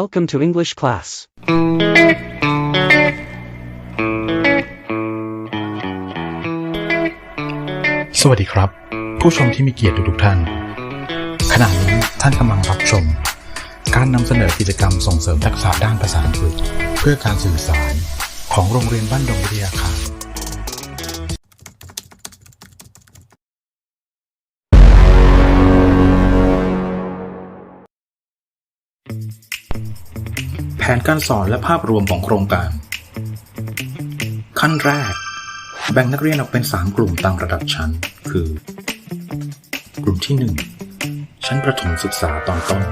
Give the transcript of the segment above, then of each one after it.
Welcome to English class. สวัสดีครับ ผู้ชมที่มีเกียรติทุกท่าน ขณะนี้ท่านกำลังรับชม การนำเสนอกิจกรรมส่งเสริมทักษะด้านภาษาอังกฤษ เพื่อการสื่อสารของโรงเรียนบ้านดงวิทยาคาร แผนการสอนและภาพรวมของโครงการ ขั้นแรก แบ่งนักเรียนออกเป็น 3 กลุ่มตามระดับชั้น คือ กลุ่มที่ 1 ชั้นประถมศึกษาตอนต้น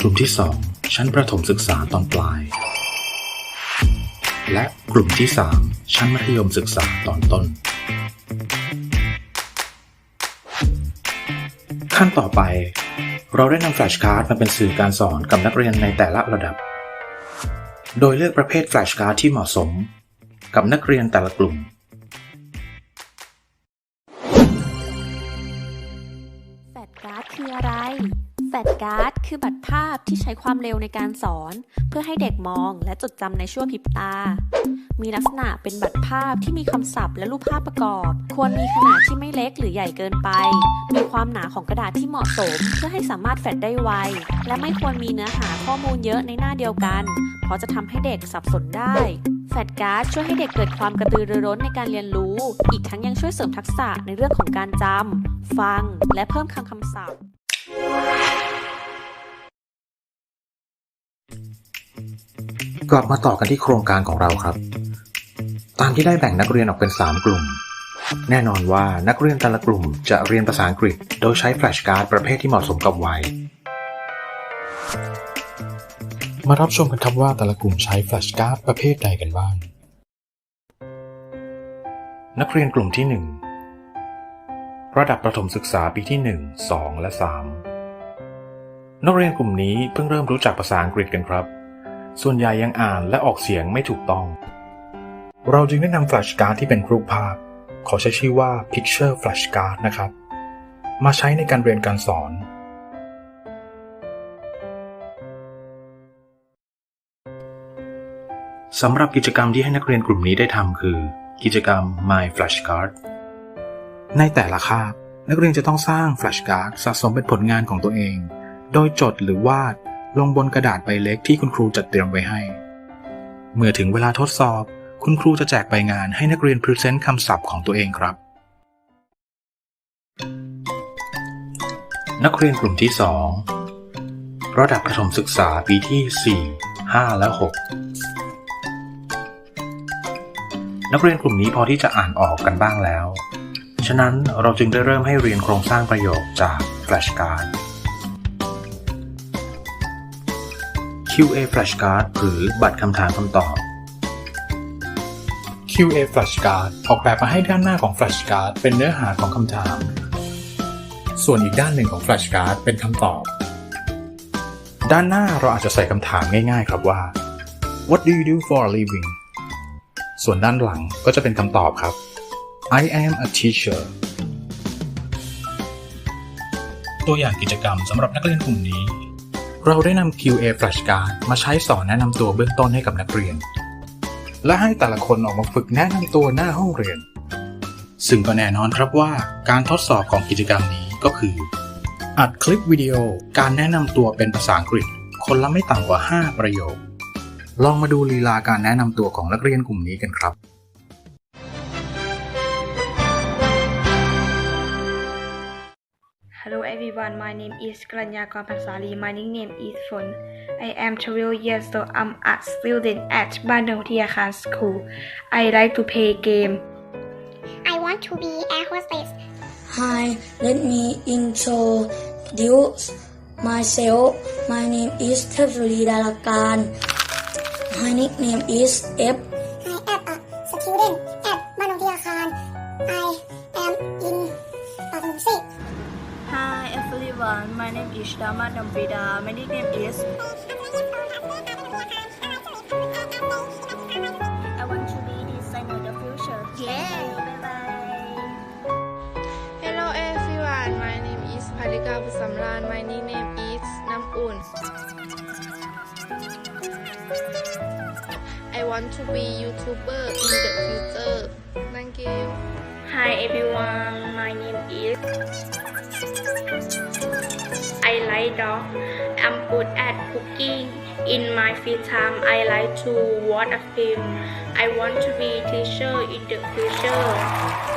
กลุ่มที่ 2 ชั้นประถมศึกษาตอนปลาย และกลุ่มที่ 3 ชั้นมัธยมศึกษาตอนต้น ขั้นต่อไป เราได้นำแฟลชการ์ดมาเป็นสื่อการสอนกับนักเรียนในแต่ละระดับ โดยเลือกประเภทแฟลชการ์ดที่เหมาะสม กับนักเรียนแต่ละกลุ่ม แฟลชการ์ดคืออะไร แฟลชการ์ดคือบัตรภาพที่ใช้ความเร็วในการสอน เพื่อให้เด็กมองและจดจำในชั่วพริบตา มีลักษณะเป็นบัตรภาพที่มีคำศัพท์และรูปภาพประกอบ ควรมีขนาดที่ไม่เล็กหรือใหญ่เกินไป มีความหนาของกระดาษที่เหมาะสม เพื่อให้สามารถแฟลชได้ไว และไม่ควรมีเนื้อหาข้อมูลเยอะในหน้าเดียวกัน เพราะจะทำให้เด็กสับสนได้แฟลชการ์ดช่วยให้เด็กเกิดความกระตือรือร้นในการเรียนรู้ อีกทั้งยังช่วยเสริมทักษะในเรื่องของการจำ ฟัง และเพิ่มคลังคำศัพท์ กลับมาต่อกันที่โครงการของเราครับ ตามที่ได้แบ่งนักเรียนออกเป็น 3 กลุ่ม แน่นอนว่านักเรียนแต่ละกลุ่มจะเรียนภาษาอังกฤษ โดยใช้แฟลชการ์ดประเภทที่เหมาะสมกับวัย มารับชมกันครับว่าแต่ละกลุ่มใช้แฟลชการ์ดประเภทใดกันบ้าง นักเรียนกลุ่มที่ 1 ระดับประถมศึกษาปีที่ 1 2 และ 3 นักเรียนกลุ่มนี้เพิ่งเริ่มรู้จักภาษาอังกฤษกันครับ ส่วนใหญ่ยังอ่านและออกเสียงไม่ถูกต้อง เราจึงได้นำแฟลชการ์ดที่เป็นรูปภาพ ขอใช้ชื่อว่า Picture Flashcard นะครับ มาใช้ในการเรียนการสอน สำหรับกิจกรรมที่ให้นักเรียนกลุ่มนี้ได้ทำคือ กิจกรรม My Flashcard ในแต่ละคาบนักเรียนจะต้องสร้าง Flashcard สะสมเป็นผลงานของตัวเอง โดยจดหรือวาด ลงบนกระดาษใบเล็กที่คุณครูจัดเตรียมไว้ให้ เมื่อถึงเวลาทดสอบ คุณครูจะแจกใบงานให้นักเรียนพรีเซนต์คำศัพท์ของตัวเองครับ นักเรียนกลุ่มที่ 2 ระดับประถมศึกษาปีที่ 4 5 และ 6 นักเรียนกลุ่มนี้พอที่จะอ่านออกกันบ้างแล้ว ฉะนั้นเราจึงได้เริ่มให้เรียนโครงสร้างประโยคจากแฟลชการ์ด QA Flashcard หรือบัตรคำถามคำตอบ QA Flashcard ออกแบบมาให้ด้านหน้าของ Flashcard เป็นเนื้อหาของคำถาม ส่วนอีกด้านหนึ่งของ Flashcard เป็นคำตอบ ด้านหน้าเราอาจจะใส่คำถามง่ายๆ ครับว่า What do you do for a living ส่วนด้านหลังก็จะเป็นคำตอบครับ I am a teacher ตัวอย่างกิจกรรมสำหรับนักเรียนกลุ่มนี้ เราได้นำ QA Flashcard มาใช้สอนแนะนำตัวเบื้องต้นให้กับนักเรียน และให้แต่ละคนออกมาฝึกแนะนำตัวหน้าห้องเรียน ซึ่งก็แน่นอนครับว่าการทดสอบของกิจกรรมนี้ก็คือ อัดคลิปวิดีโอการแนะนำตัวเป็นภาษาอังกฤษ คนละไม่ต่ำกว่า 5 ประโยค ลองมาดูลีลาการแนะนำตัวของนักเรียนกลุ่มนี้กันครับ Hello everyone, my name is Granya Pangsali. My nickname is Fun. I am 12 years old. I'm a student at Bandung Tiakan School. I like to play game. I want to be a hostess. Hi, let me introduce myself. My name is Thepsuri Dalakan. My nickname is F. I am a student everyone, my name is Dama Dambrida. My nickname is I want to be designer in the future. Yeah. Bye bye. Hello everyone, my name is Palika Busamran. My nickname is Nam อุ่น I want to be YouTuber in the future Thank you Hi everyone, my name is. I like dog. I'm good at cooking. In my free time, I like to watch a film. I want to be teacher in the future.